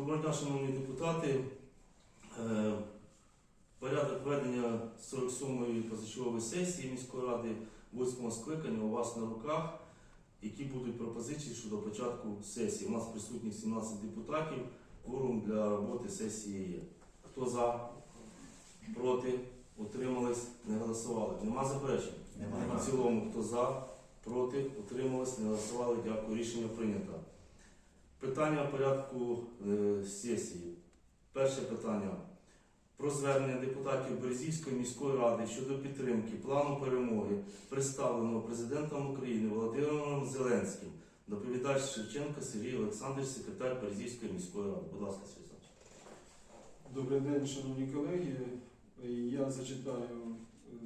Доброго дня, шановні депутати. Е, Порядок ведення 47-ї позачергової сесії міської ради 8 скликання у вас на руках. Які будуть пропозиції щодо початку сесії? У нас присутні 17 депутатів. Кворум для роботи сесії є. Хто за? Проти? Утримались? Не голосували. Нема заперечень? В цілому, хто за, проти, утримались, не голосували. Дякую. Рішення прийнято. Питання порядку е, сесії. Перше питання. Про звернення депутатів Березівської міської ради щодо підтримки плану перемоги, представленого президентом України Володимиром Зеленським. Доповідач Шевченка Сергій Олександрович, секретар Березівської міської ради. Будь ласка, Сергій Добрий день, шановні колеги. Я зачитаю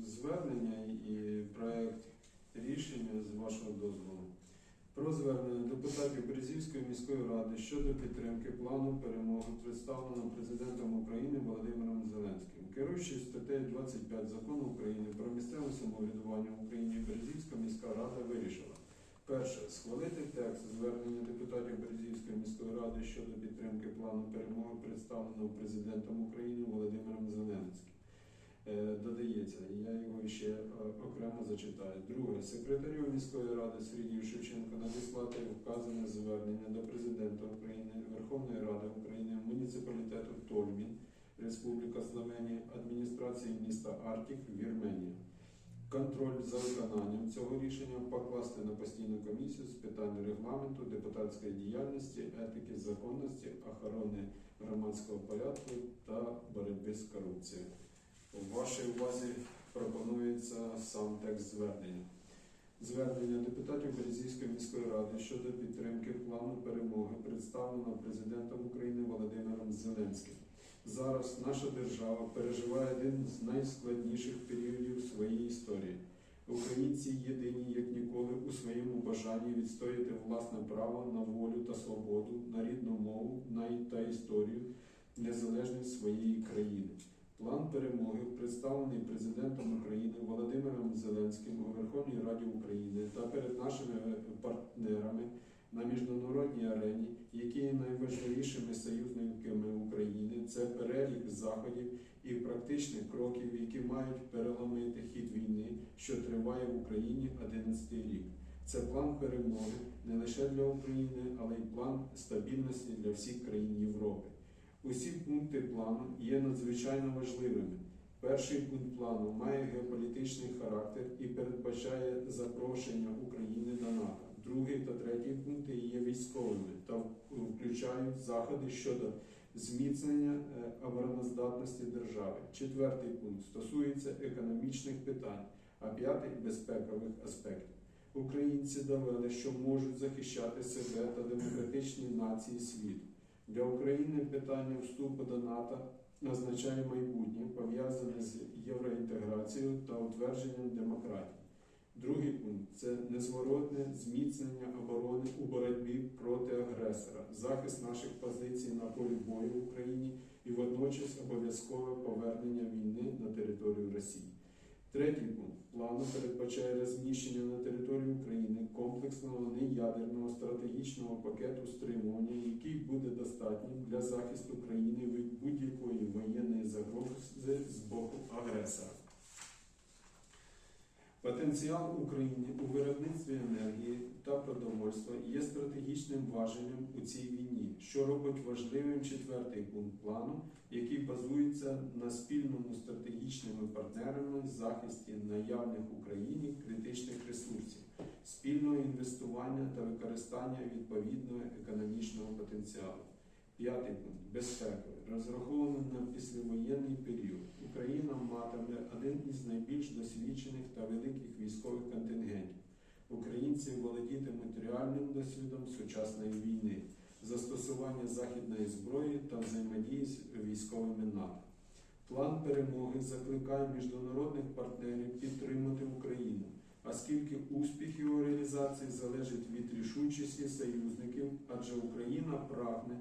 звернення і проект рішення з вашого дозволу. Про звернення депутатів Березівської міської ради щодо підтримки плану перемоги, представленого президентом України Володимиром Зеленським. Керуючись статтею 25 закону України про місцеве самоврядування в Україні, Березівська міська рада вирішила. Перше. Схвалити текст звернення депутатів Березівської міської ради щодо підтримки плану перемоги, представленого президентом України Володимиром Зеленським. Е, Додається, я його ще е, окремо зачитаю. Друге, секретарю міської ради Сергію Шевченко надіслати вказане звернення до президента України, Верховної Ради України, муніципалітету Тольмін, Республіка Словенія, адміністрації міста Арктик, Вірменія. Контроль за виконанням цього рішення покласти на постійну комісію з питань регламенту, депутатської діяльності, етики, законності, охорони громадського порядку та боротьби з корупцією. У вашій увазі пропонується сам текст звернення. Звернення депутатів Березівської міської ради щодо підтримки плану перемоги, представленого президентом України Володимиром Зеленським. Зараз наша держава переживає один з найскладніших періодів своєї історії. Українці єдині, як ніколи, у своєму бажанні відстояти власне право на волю та свободу, на рідну мову, на та історію, незалежність своєї країни. План перемоги, представлений президентом України Володимиром Зеленським у Верховній Раді України та перед нашими партнерами на міжнародній арені, які є найважливішими союзниками України, це перелік заходів і практичних кроків, які мають переломити хід війни, що триває в Україні 11 рік. Це план перемоги не лише для України, але й план стабільності для всіх країн Європи. Усі пункти плану є надзвичайно важливими. Перший пункт плану має геополітичний характер і передбачає запрошення України до НАТО. Другий та третій пункти є військовими та включають заходи щодо зміцнення е, обороноздатності держави. Четвертий пункт стосується економічних питань, а п'ятий безпекових аспектів. Українці довели, що можуть захищати себе та демократичні нації світу. Для України питання вступу до НАТО означає майбутнє, пов'язане з євроінтеграцією та утвердженням демократії. Другий пункт це незворотне зміцнення оборони у боротьбі проти агресора, захист наших позицій на полі бою в Україні і водночас обов'язкове повернення війни на територію Росії. Третій пункт плану передбачає розміщення на території України комплексного неядерного стратегічного пакету стримування, який буде достатнім для захисту країни від будь-якої воєнної загрози з боку агресора. Потенціал України у виробництві енергії та продовольства є стратегічним важелем у цій війні, що робить важливим четвертий пункт плану, який базується на спільному стратегічними партнерами захисті наявних Україні критичних ресурсів, спільного інвестування та використання відповідного економічного потенціалу. П'ятий пункт безпековий, розрахований на післявоєнний період. Україна матиме один із найбільш досвідчених та великих військових контингентів. Українці володітимуть реальним досвідом сучасної війни, застосування західної зброї та взаємодії з військовими НАТО. План перемоги закликає міжнародних партнерів підтримати Україну, оскільки успіх його реалізації залежить від рішучості союзників, адже Україна прагне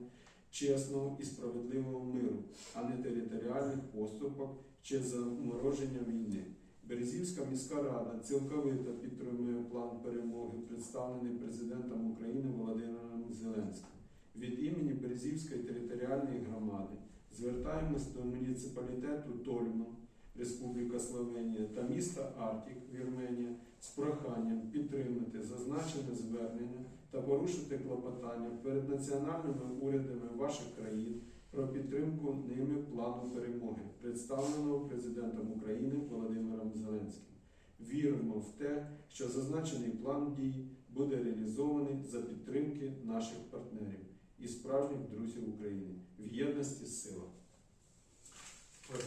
чесного і справедливого миру, а не територіальних поступок чи замороження війни. Березівська міська рада цілковито підтримує план перемоги, представлений президентом України Володимиром Зеленським. від імені Березівської територіальної громади звертаємось до муніципалітету Тольман, Республіка Словенія та міста Артік, Вірменія з проханням підтримати зазначене звернення та порушити клопотання перед національними урядами ваших країн про підтримку ними плану перемоги, представленого президентом України Володимиром Зеленським. Віримо в те, що зазначений план дій буде реалізований за підтримки наших партнерів і справжніх друзів України в єдності з сила.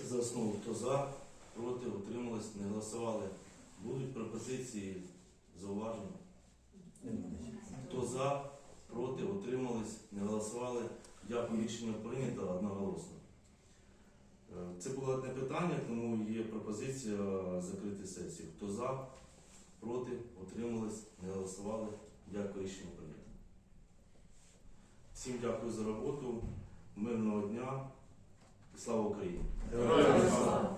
За основу. Хто за, проти, утримались, не голосували. Будуть пропозиції, зауваження? Хто за, проти, утримались, не голосували. Дякую, рішення прийнято одноголосно. Е, Це було одне питання, тому є пропозиція закрити сесію. Хто за, проти, утримались, не голосували. Дякую, рішення прийнято. Всім дякую за роботу, мирного дня і слава Україні! Героям слава!